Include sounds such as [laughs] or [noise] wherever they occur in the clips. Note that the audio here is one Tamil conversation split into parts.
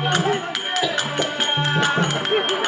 Thank [laughs] you.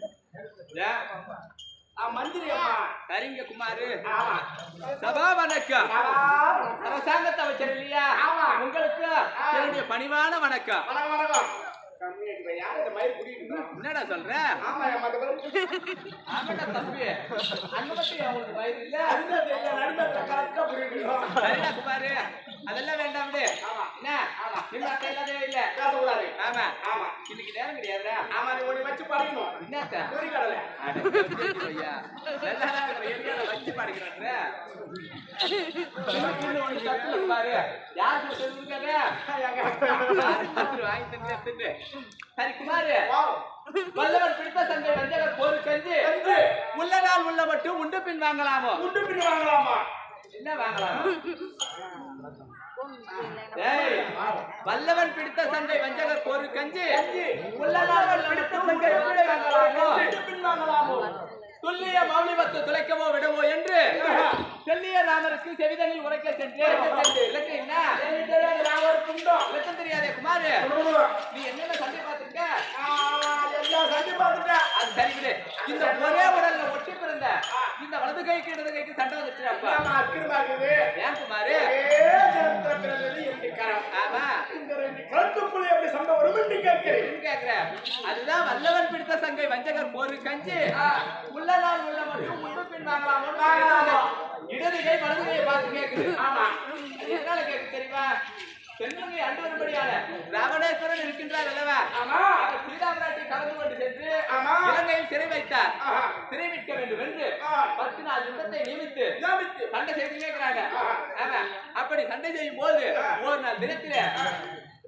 சபா வணக்கம். அரசாங்கத்தை இல்லையா ஆமா. உங்களுக்கு என்னுடைய பணிவான வணக்கம். யாரு என்னடா சொல்ற? அதெல்லாம் வேண்டாம் ஆமா. என்ன? ஆமா. ஆமா. இன்னைக்கு நேரம் கிடையாதுடா. ஆமா நீ ஒண்ணு வச்சு படிக்கணும். என்னத்த? பொறி கடலை. ஐயா. இருக்கிற ஏரியால வச்சு தட்டுல பாரு. யார் கூட தெரிஞ்சுக்காத? யாரு தட்டு வாங்கி தந்து எடுத்துட்டு. சரி குமாரு. வல்லவர் பிடித்த சந்தை வஞ்சகர் போரு செஞ்சு உள்ள நாள் உள்ள மட்டும் உண்டு பின் வாங்கலாமோ? முட்டு பின்னு வாங்கலாமா? என்ன வாங்கலாம்? வல்லவன் பிடித்த சந்தை வஞ்சகர் கஞ்சி உள்ள நாள் பிடித்த துல்லிய மௌலிபத்து துளைக்கவோ விடவோ என்று தெல்லிய ராமருக்கு செவிதனில் உரைக்க சென்று. இலக்கு என்ன? தெரியாது இலக்கம் குமாரு நீ என்னென்ன சண்டை பார்த்திருக்க? சண்டி பார்த்துட்டேன். அது சரி விடு. இந்த ஒரே உடல்ல ஒட்டி பிறந்த இந்த வலது கைக்கு இடது கைக்கு சண்டை அப்பா. இருக்குது ஏன் குமாரு? அதுதான் வல்லவன் பிடித்த சங்கை. வஞ்சகர் போரு கஞ்சி. உள்ள நாள் உள்ள மட்டும் முன்பு பின் வாங்கலாமோ. இடது கை வலது கையை பார்த்து கேக்குது. ஆமா. எதனால கேக்கு தெரியுமா? தென்னிலங்கை அண்டு வரும்படியான ராவணேஸ்வரன் இருக்கின்றார் அல்லவா? ஆமா. அவர் கலந்து கொண்டு சென்று ஆமா. இலங்கையில் சிறை வைத்தார். ஆஹா. சிறை மீட்க வேண்டும் என்று. பத்து நாள் யுத்தத்தை நியமித்து சண்டை செய்து கேட்கிறாங்க. ஆமா. அப்படி சண்டை செய்யும் போது ஒரு நாள் தினத்திலே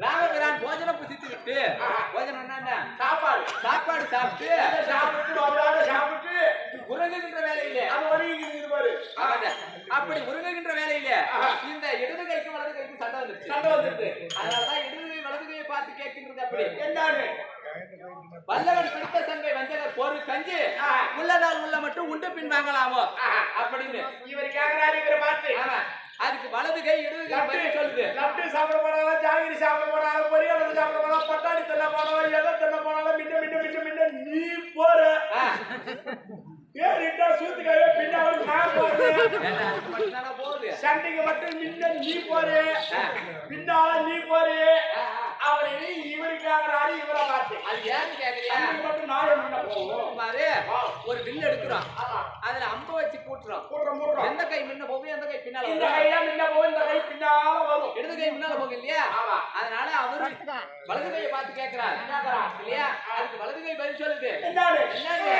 ராமபிரான் போஜனம் புசித்து விட்டு போஜனம் என்ன சாப்பாடு. சாப்பாடு சாப்பிட்டு. சாப்பிட்டு சாப்பிட்டு. உறங்குகின்ற வேலையிலே. அப்படி உறங்குகின்ற வேலையிலே. இந்த இடது கைக்கு வலது கைக்கு சண்டை வந்துருச்சு. சண்டை வந்துட்டு அதனாலதான் இடது கை வலது கையை பார்த்து கேட்கின்றது அப்படி. என்னன்னு வல்லவன் பிடித்த சங்கை வஞ்சகர் போரு கஞ்சி. உள்ளதால் உள்ள மட்டும் உண்டு பின் வாங்கலாமோ? அப்படின்னு. இவர் கேக்குறாரு இவரை பார்த்து. அதுக்கு வலது கை இடது கை சொல்லுது. லட்டு சாப்பிட போனாலும் ஜாகிரி சாப்பிட போனாலும் பொரியல் சாப்பிட போனாலும் பட்டாணி தின்ன போனாலும் எதை தின்ன போனாலும் மின்ன மின்ன மின்ன மின்ன நீ போற. ஏறிட்டா சூத்துக்காவே பின்னால நான் போறேன் சண்டைக்கு மட்டும் மின்ன நீ போறே. பின்னால நீ போறே ஆ, ஆ. அவனை இவரு கேக்குறாரு இவரை பார்த்து அது ஏன்னு கேக்குறியா? மட்டும் போவோம் ஒரு வில் எடுக்கிறோம் ஆமா அதுல அம்ப வச்சு கூட்டுறோம் மூடுறோம் மூடுறோம் எந்த கை முன்ன போகும் எந்த கை பின்னால இந்த முன்ன போகும் இந்த கை பின்னால வரும். இடது கை முன்னால போகும் இல்லையா. அதனால அவரு வலது கையை பார்த்து கேட்கிறார் கேக்குறான். இல்லையா? அதுக்கு வலது கை பதில் சொல்லுது. என்னங்க?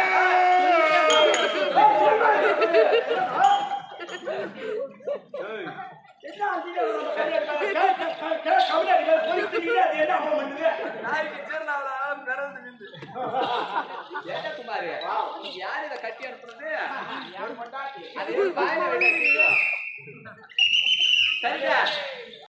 யார் இதை கட்டி அனுப்புறது அது சரியா